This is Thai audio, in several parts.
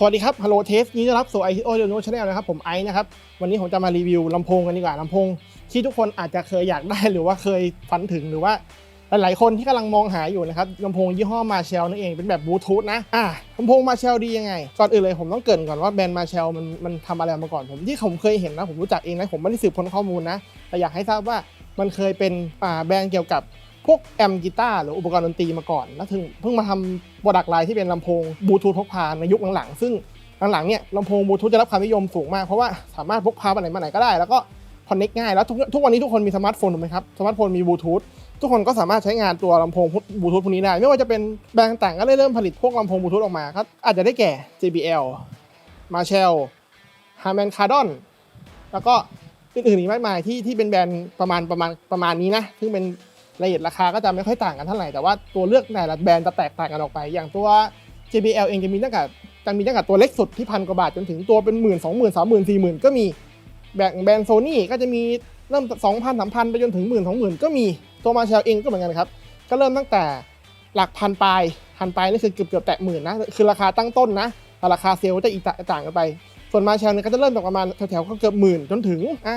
สวัสดีครับ ฮัลโหลเทสยินดีต้อนรับสู่ i อ o เดโนชาแนลนะครับ ผมไอซ์นะครับ วันนี้ผมจะมารีวิวลำโพงกันดีกว่าลำโพงที่ทุกคนอาจจะเคยอยากได้หรือว่าเคยฝันถึงหรือว่า หลาย ๆ คนที่กำลังมองหาอยู่นะครับลำโพงยี่ห้อมาเชลนั่นเองเป็นแบบบลูทูธนะอะลำโพงมาเชลดียังไง ก่อนอื่นเลยผมต้องเกริ่นก่อนว่าแบรนด์มาเชลมันมันทำอะไรมาก่อนผมที่ผมเคยเห็นนะผมรู้จักเองนะผมไม่ได้สืบค้นข้อมูลนะแต่อยากให้ทราบว่ามันเคยเป็นอ่าแบรนด์เกี่ยวกับ พวกแอมกีตาร์หรืออุปกรณ์ดนตรีมาก่อน แล้วถึงเพิ่งมาทำโปรดักต์ไลน์ที่เป็นลำโพงบลูทูธพกพาในยุคหลังๆ ซึ่งหลังๆเนี่ยลำโพงบลูทูธจะรับความนิยมสูงมาก เพราะว่าสามารถพกพาไปไหนมาไหนก็ได้ แล้วก็คอนเน็กง่าย แล้วทุกทุกวันนี้ทุกคนมีสมาร์ทโฟนถูกไหมครับ สมาร์ทโฟนมีบลูทูธทุกคนก็สามารถใช้งานตัวลำโพงบลูทูธพวกนี้ได้ ไม่ว่าจะเป็นแบรนด์ต่างก็ได้เริ่มผลิตพวกลำโพงบลูทูธออกมาก็อาจจะได้แก่ JBL Marshall Harman Kardon แล้วก็อื่นๆอีกมากมายที่ที่เป็นแบรนด์ประมาณประมาณประมาณนี้นะซึ่งเป็น รายละเอียดราคาก็จะไม่ค่อยต่างกันเท่าไหร่แต่ว่าตัวเลือกแต่ละแบรนด์จะแตกต่างกันออกไป อย่างตัว JBL เองจะมีตั้งแต่จะมีตั้งแต่ตัวเล็กสุดที่พันกว่าบาทจนถึงตัวเป็นหมื่นสองหมื่นสามหมื่นสี่หมื่นก็มีแบรนด์แบรนด์โซนี่ก็จะมีเริ่มสองพันสามพันไปจนถึงหมื่นสองหมื่นก็มีตัวมาเชลเองก็เหมือนกันครับก็เริ่มตั้งแต่หลักพันปลายพันปลายนี่คือเกือบเกือบแตะหมื่นนะคือราคาตั้งต้นนะแต่ราคาเซลล์จะอีกต่างกันไป ส่วนมาเชลเนี่ยก็จะเริ่มจากประมาณแถวๆก็เกือบหมื่นจนถึงอ่า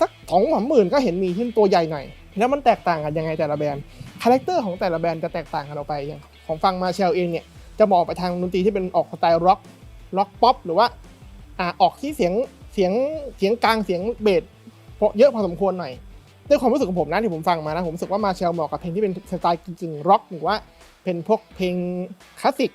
สักสองสามหมื่นก็เห็นมีที่ตัวใหญ่หน่อย แล้วมันแตกต่างกันยังไงแต่ละแบรนด์คาแรคเตอร์ของแต่ละแบรนด์จะแตกต่างกันออกไปอย่างของฟังมาเชลเองเนี่ยจะมองไปทางดนตรีที่เป็นออกสไตล์ร็อกร็อกป๊อปหรือว่าอ่าออกที่เสียงเสียงเสียงกลางเสียงเบสเยอะพอสมควรหน่อยด้วยความรู้สึกของผมนะที่ผมฟังมานะผมรู้สึกว่ามาเชลเหมาะกับเพลงที่เป็นสไตล์กึ่งๆร็อกหรือว่าเป็นพวกเพลงคลาสสิก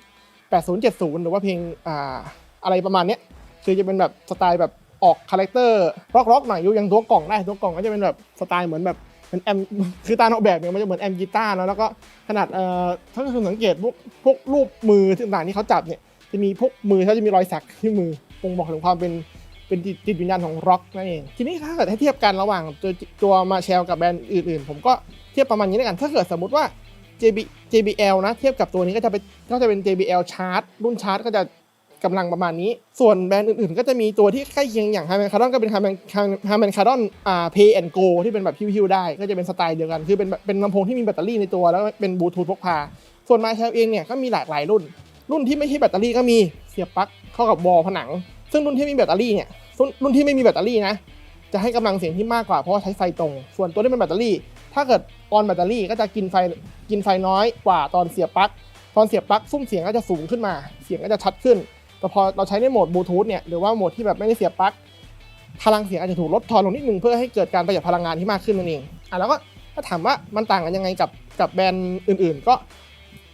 80 70 หรือว่าเพลงอ่าอะไรประมาณเนี้ยคือจะเป็นแบบสไตล์แบบออกคาแรคเตอร์ร็อกร็อกหน่อยอยู่ย่างตัวกล่องได้ตัวกล่องก็จะเป็นแบบสไตล์เหมือนแบบ เป็นแอมคือตาออกแบบเนี่ยมันจะเหมือนแอมกีตาร์เนอะแล้วก็ขนาดเอ่อถ้าคุณสังเกตพวกพวกรูปมือต่างๆที่เขาจับเนี่ยจะมีพวกมือเขาจะมีรอยสักที่มือบ่งบอกถึงความเป็นเป็นจิตวิญญาณของร็อกนั่นเองทีนี้ถ้าเกิดให้เทียบกันระหว่างตัวตัวมาเชลกับแบรนด์อื่นๆ ผมก็เทียบประมาณนี้แล้วกันถ้าเกิดสมมติว่า JB JBL นะเทียบกับตัวนี้ก็จะเป็นก็จะเป็น JBL Chart รุ่น Chart ก็จะ กำลังประมาณนี้ ส่วนแบรนด์อื่นๆ ก็จะมีตัวที่ใกล้เคียงอย่าง Harman Kardon ก็เป็น Harman Harman Kardon อ่า Pay and Go ที่เป็นแบบพิ้วๆได้ ก็จะเป็นสไตล์เดียวกัน คือเป็นเป็นลำโพงที่มีแบตเตอรี่ในตัวแล้วเป็นบลูทูธพกพา ส่วนมาเชลเองเนี่ยก็มีหลากหลายรุ่น รุ่นที่ไม่ใช่แบตเตอรี่ก็มีเสียบปลั๊กเข้ากับวอลผนัง ซึ่งรุ่นที่มีแบตเตอรี่เนี่ยรุ่นที่ไม่มีแบตเตอรี่นะจะให้กำลังเสียงที่มากกว่าเพราะใช้ไฟตรง ส่วนตัวที่เป็นแบตเตอรี่ ถ้าเกิดออนแบตเตอรี่ก็จะกินไฟกินไฟน้อยกว่าตอนเสียบปลั๊กตอนเสียบปลั๊กซุ้มเสียงก็จะสูงขึ้นมา เสียงก็จะชัดขึ้น แต่พอเราใช้ในโหมดบลูทูธเนี่ยหรือว่าโหมดที่แบบไม่ได้เสียบปลั๊กพลังเสียงอาจจะถูกลดทอนลงนิดนึงเพื่อให้เกิดการประหยัดพลังงานที่มากขึ้นนั่นเองอะแล้วก็ถ้าถามว่ามันต่างกันยังไงกับกับแบรนด์อื่น ๆ ก็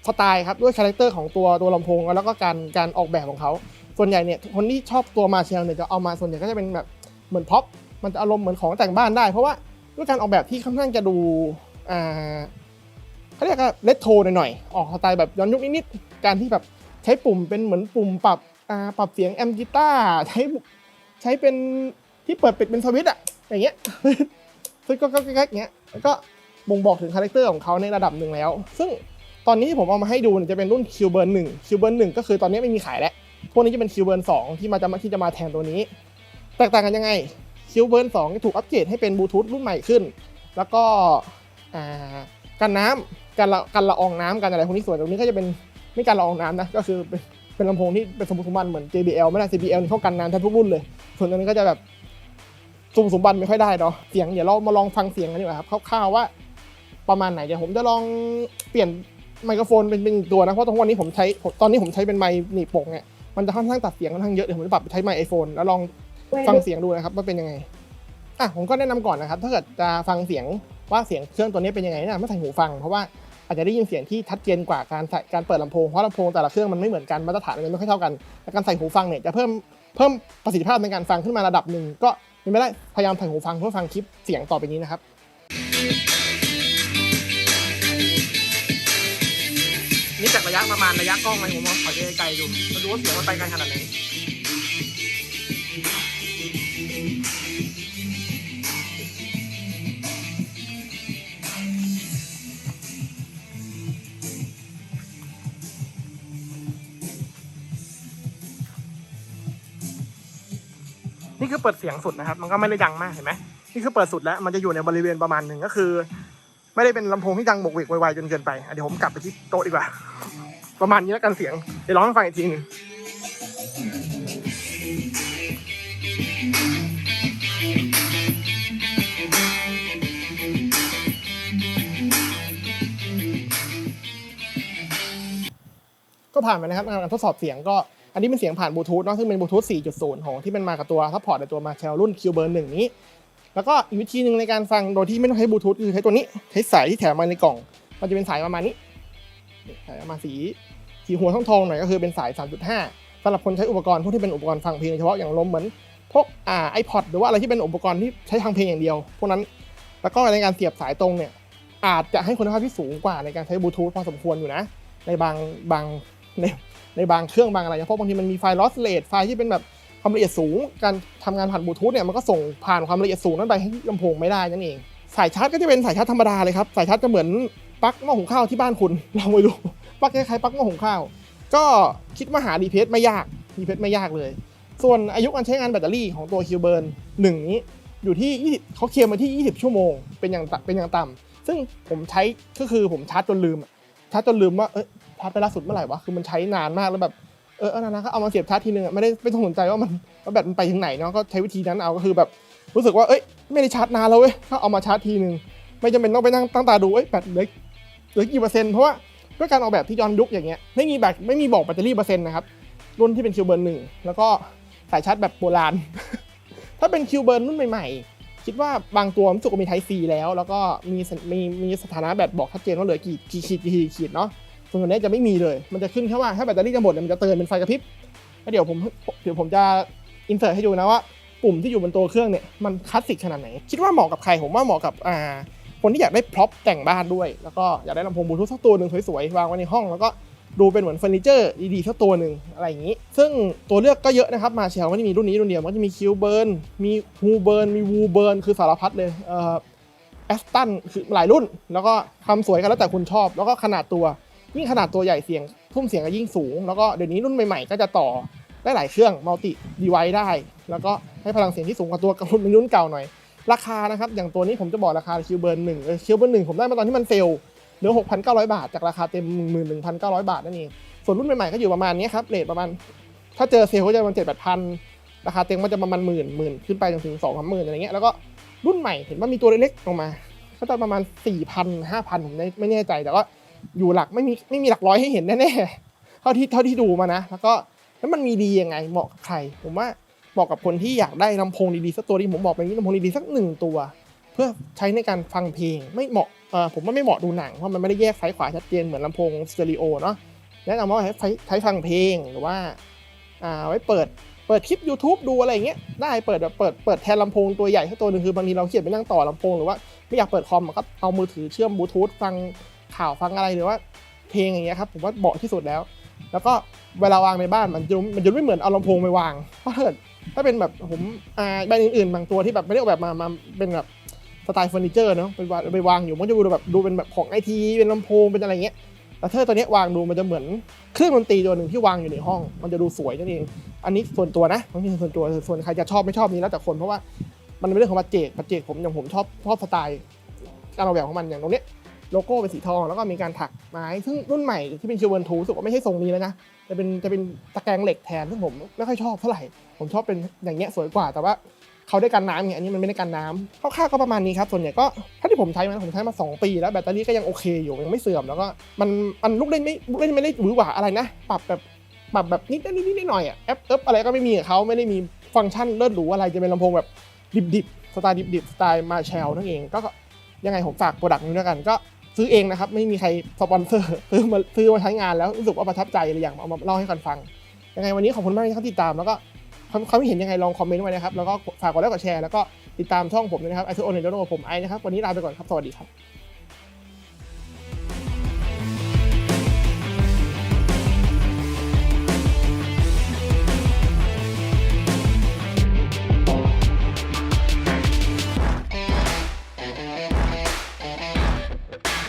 สไตล์ครับด้วยคาแรคเตอร์ของตัวตัวลำโพงแล้วก็การการออกแบบของเขาส่วนใหญ่เนี่ยคนที่ชอบตัวมาเชลเนี่ยจะเอามาส่วนใหญ่ก็จะเป็นแบบเหมือนพ็อปมันจะอารมณ์เหมือนของแต่งบ้านได้ เพราะว่าด้วยการออกแบบที่ค่อนข้างจะดูอ่าเขาเรียกว่าเลตโทหน่อยๆออกสไตล์แบบย้อนยุคนิดๆการที่แบบใช้ปุ่มเป็นเหมือนปุ่มปรับ ปรับเสียงแอมกีตาร์ใช้ใช้เป็นที่เปิดปิดเป็นสวิตอะอย่างเงี้ยซึ่งก็ก็แก๊กๆเงี้ยแล้วก็บ่งบอกถึงคาแรคเตอร์ของเขาในระดับหนึ่งแล้ว ซึ่งตอนนี้ที่ผมเอามาให้ดูจะเป็นรุ่นคิวเบิร์นหนึ่งคิวเบิร์นหนึ่งก็คือตอนนี้ไม่มีขายแล้ว พวกนี้จะเป็นคิวเบิร์นสองที่มาจะมาที่จะมาแทนตัวนี้ แตกต่างกันยังไงคิวเบิร์นสองถูกอัปเกรดให้เป็นบลูทูธรุ่นใหม่ขึ้น แล้วก็อ่ากันน้ำกันละกันละอองน้ำกันอะไรพวกนี้ส่วนตรงนี้ก็จะเป็นไม่กันละอองน้ำนะก็คือ เป็นลำโพงที่เป็นสมบูรณ์สมบันเหมือน JBL ไม่ได้ JBL นี่เขากันน้ำแทบทุกรุ่นเลย ส่วนตัวนี้ก็จะแบบสมบูรณ์สมบันไม่ค่อยได้เนาะเสียงเดี๋ยวเรามาลองฟังเสียงกันดีกว่าครับคร่าวๆว่าประมาณไหนเดี๋ยวผมจะลองเปลี่ยนไมโครโฟนเป็นเป็นตัวนะเพราะตรงวันนี้ผมใช้ตอนนี้ผมใช้เป็นไมค์หนีบปกเนี่ยมันจะค่อนข้างตัดเสียงค่อนข้างเยอะเดี๋ยวผมจะปรับไปใช้ไมค์ไอโฟนแล้วลองฟังเสียงดูนะครับว่าเป็นยังไงอะผมก็แนะนำก่อนนะครับ ถ้าเกิดจะฟังเสียงว่าเสียงเครื่องตัวนี้เป็นยังไงนะไม่ใส่หูฟังเพราะว่า อาจจะได้ยินเสียงที่ชัดเจนกว่าการใส่การเปิดลำโพงเพราะลำโพงแต่ละเครื่องมันไม่เหมือนกันมาตรฐานมันไม่ค่อยเท่ากันแต่การใส่หูฟังเนี่ยจะเพิ่มเพิ่มประสิทธิภาพในการฟังขึ้นมาระดับหนึ่งก็เป็นไม่ได้พยายามใส่หูฟังเพื่อฟังคลิปเสียงต่อไปนี้นะครับนี่จากระยะประมาณระยะกล้องไปผมมองขอไกลๆดูมาดูว่าเสียงมันไปกันขนาดไหน นี่คือเปิดเสียงสุดนะครับ มันก็ไม่ได้ดังมากเห็นไหมนี่คือเปิดสุดแล้ว มันจะอยู่ในบริเวณประมาณหนึ่งก็คือ ไม่ได้เป็นลำโพงที่ดังบกเวกไวๆจนเกินไปเดี๋ยวผมกลับไปที่โต๊ะดีกว่า ประมาณนี้แล้วกันเสียงเดี๋ยวร้องให้ฟังอีกทีหนึงก็ผ่านไปนะครับการทดสอบเสียงก็ อันนี้เป็นเสียงผ่านบลูทูธเนาะซึ่งเป็นบลูทูธ4.0 ของที่เป็นมากับตัวซัพพอร์ตในตัวมาแชลรุ่น Q เบอร์หนึ่งนี้ แล้วก็อีกวิธีหนึ่งในการฟังโดยที่ไม่ต้องใช้บลูทูธคือใช้ตัวนี้ใช้สายที่แถมมาในกล่อง มันจะเป็นสายประมาณนี้สายประมาณสีสีหัวทองทองๆหน่อยก็คือเป็นสาย 3.5สำหรับคนใช้อุปกรณ์พวกที่เป็นอุปกรณ์ฟังเพลงโดยเฉพาะอย่างลมเหมือนพวกอ่าไอพอดหรือว่าอะไรที่เป็นอุปกรณ์ที่ใช้ทางเพลงอย่างเดียว พวกนั้นแล้วก็ในการเสียบสายตรงเนี่ยอาจจะให้คุณภาพที่สูงกว่าในการใช้บลูทูธพอสมควรอยู่นะ ในบางบางใน ในบางเครื่องบางอะไรเพราะบางทีมันมีไฟล์ loss rate ไฟล์ที่เป็นแบบความละเอียดสูง การทำงานผ่านบลูทูธเนี่ยมันก็ส่งผ่านความละเอียดสูงนั้นไปให้ลำโพงไม่ได้นั่นเอง สายชาร์จก็จะเป็นสายชาร์จธรรมดาเลยครับ สายชาร์จจะเหมือนปลั๊กหม้อหุงข้าวที่บ้านคุณลองไปดูปลั๊กคล้ายๆปลั๊กหม้อหุงข้าว ก็คิดว่าหาดีเพสไม่ยากดีเพสไม่ยากเลย ส่วนอายุการใช้งานแบตเตอรี่ของตัวคิวเบิร์นหนึ่งนี้อยู่ที่ 20เขาเคลมมาที่ 20 ชั่วโมง เป็นอย่างต่ำเป็นอย่างต่ำซึ่งผมใช้ก็คือผมชาร์จจนลืมชาร์จจนลืมว่า ชาร์จไปล่าสุดเมื่อไหร่วะคือมันใช้นานมากแล้วแบบเออนานๆก็เอามาเสียบชาร์จทีนึงไม่ได้ไม่ต้องสนใจว่ามันว่าแบตมันไปถึงไหนเนาะก็ใช้วิธีนั้นเอาก็คือแบบรู้สึกว่าเอ้ยไม่ได้ชาร์จนานแล้วเว้ยก็เอามาชาร์จทีนึงไม่จำเป็นต้องไปนั่งตั้งตาดูเอ้ยแบตเหลือเหลือกี่เปอร์เซ็นต์เพราะว่าด้วยการออกแบบที่ย้อนยุคอย่างเงี้ยไม่มีแบตไม่มีบอกแบตเตอรี่เปอร์เซ็นต์นะครับรุ่นที่เป็นคิวเบิร์นหนึ่งแล้วก็สายชาร์จแบบโบราณ ถ้าเป็นคิวเบิร์นรุ่นใหม่ๆ คิดว่าบางตัวรู้สึกมีไทซีแล้ว แล้วก็มีมีมีสถานะแบตบอกชัดเจนว่าเหลือกี่กี่ขีดกี่ขีดเนาะ ส่วนนี้จะไม่มีเลย มันจะขึ้นแค่ว่าถ้าแบตเตอรี่จะหมดเนี่ยมันจะเตือนเป็นไฟกระพริบแล้วเดี๋ยวผมเดี๋ยวผมจะอินเสิร์ตให้ดูนะว่าปุ่มที่อยู่บนตัวเครื่องเนี่ยมันคลาสสิกขนาดไหน คิดว่าเหมาะกับใครผมว่าเหมาะกับอ่าคนที่อยากได้พร็อพแต่งบ้านด้วย แล้วก็อยากได้ลำโพงบลูทูธสักตัวหนึ่งสวยๆวางไว้ในห้องแล้วก็ดูเป็นเหมือนเฟอร์นิเจอร์ดีๆสักตัวหนึ่งอะไรอย่างนี้ ซึ่งตัวเลือกก็เยอะนะครับ มาเชลไม่ได้มีรุ่นนี้รุ่นเดียวมันก็จะมีคิวเบิร์นมีฮูเบิร์นมีวูเบิร์นคือสารพัดเลยเอ่อแอสตันคือหลายรุ่น แล้วก็ความสวยกันแล้วแต่คุณชอบ แล้วก็ขนาดตัว ยิ่งขนาดตัวใหญ่เสียงทุ่มเสียงก็ยิ่งสูง แล้วก็เดี๋ยวนี้รุ่นใหม่ๆ ก็จะต่อได้หลายเครื่องมัลติดีไวได้ แล้วก็ให้พลังเสียงที่สูงกว่าตัวกับรุ่นรุ่นเก่าหน่อย ราคานะครับ อย่างตัวนี้ผมจะบอกราคาคิวเบิร์นหนึ่งคิวเบิร์นหนึ่งผมได้มาตอนที่มันเซลล์เหลือ 6,900 บาท จากราคาเต็ม 11,900 บาทนั่นเอง ส่วนรุ่นใหม่ๆก็อยู่ประมาณนี้ครับเรทประมาณ ถ้าเจอเซลล์ก็จะประมาณเจ็ดแปดพันราคาเต็มก็จะประมาณหมื่นหมื่นขึ้นไปจนถึงสองสามหมื่นอะไรเงี้ย แล้วก็รุ่นใหม่เห็นว่ามีตัวเล็กๆลงมา ก็จะประมาณสี่พันห้าพันผมไม่แน่ใจแต่ว่า อยู่หลักไม่มีไม่มีหลักร้อยให้เห็นแน่ๆเท่าที่เท่าที่ดูมานะ แล้วก็แล้วมันมีดียังไงเหมาะกับใคร ผมว่าเหมาะกับคนที่อยากได้ลำโพงดีๆสักตัวที่ผมบอกไปนี้ลำโพงดีๆสักหนึ่งตัว เพื่อใช้ในการฟังเพลงไม่เหมาะเออผมว่าไม่เหมาะดูหนังเพราะมันไม่ได้แยกซ้ายขวาชัดเจนเหมือนลำโพงสเตอริโอเนาะแนะนำว่าให้ใช้ฟังเพลงหรือว่าอ่าไว้เปิดเปิดคลิป YouTube ดูอะไรอย่างเงี้ยได้เปิดแบบเปิดเปิดแทนลำโพงตัวใหญ่สักตัวหนึ่งคือบางทีเราเขียนไปนั่งต่อลำโพงหรือว่าไม่อยากเปิดคอมก็เอามือถือเชื่อมบลูทูธฟัง ข่าวฟังอะไรหรือว่าเพลงอย่างเงี้ยครับผมว่าเหมาะที่สุดแล้ว แล้วก็เวลาวางในบ้านมันจะมันจะไม่เหมือนเอาลำโพงไปวางเพราะถ้าเกิดถ้าเป็นแบบผมอ่าแบรนด์อื่นๆบางตัวที่แบบไม่ได้ออกแบบมามาเป็นแบบสไตล์เฟอร์นิเจอร์เนาะไปวางไปวางอยู่มันจะดูแบบดูเป็นแบบของไอทีเป็นลำโพงเป็นอะไรเงี้ยแต่ถ้าตัวนี้วางดูมันจะเหมือนเครื่องดนตรีตัวหนึ่งที่วางอยู่ในห้อง มันจะดูสวยนั่นเอง อันนี้ส่วนตัวนะบางทีส่วนตัวส่วนใครจะชอบไม่ชอบนี้แล้วแต่คนเพราะว่ามันเป็นเรื่องของปัจเจกปัจเจกผมอย่างผมชอบชอบสไตล์การออกแบบของมันอย่างตรงเนี้ย โลโก้เป็นสีทอง แล้วก็มีการถักไม้ ซึ่งรุ่นใหม่ที่เป็นคิวเบิร์นทูสึกว่าไม่ใช่ทรงนี้แล้วนะจะเป็นจะเป็นตะแกรงเหล็กแทนซึ่งผมไม่ค่อยชอบเท่าไหร่ ผมชอบเป็นอย่างเงี้ยสวยกว่า แต่ว่าเขาได้กันน้ำไงอันนี้มันไม่ได้กันน้ำคร่าวๆก็ประมาณนี้ครับส่วนใหญ่ก็ถ้าที่ผมใช้มันผมใช้มา 2 ปี แล้วแบตเตอรี่ก็ยังโอเคอยู่ยังไม่เสื่อมแล้วก็มันมันลูกเล่นไม่ลูกเล่นไม่ได้หวือหวาอะไรนะปรับแบบปรับแบบนิดนิดนิดหน่อยอะแอปเออะไรก็ไม่มีเขาไม่ได้มีฟังก์ชันเลิศหรูอะไรจะเป็นลำโพงแบบดิบๆสไตล์ดิบๆสไตล์มาแชลนั่นเองก็ยังไงผมฝากโปรดักต์นี้ด้วยกันก็ ซื้อเองนะครับ ไม่มีใครสปอนเซอร์ซื้อมาซื้อมาใช้งานแล้วรู้สึกว่าประทับใจเลยอย่างเอามาเล่าให้กันฟัง ยังไงวันนี้ขอบคุณมากที่ติดตามแล้วก็ความความเห็นยังไงลองคอมเมนต์ไว้นะครับ แล้วก็ฝากกดไลค์กดแชร์แล้วก็ติดตามช่องผมด้วยนะครับไอซูโอเนโดโนผมไอนะครับ วันนี้ลาไปก่อนครับ สวัสดีครับ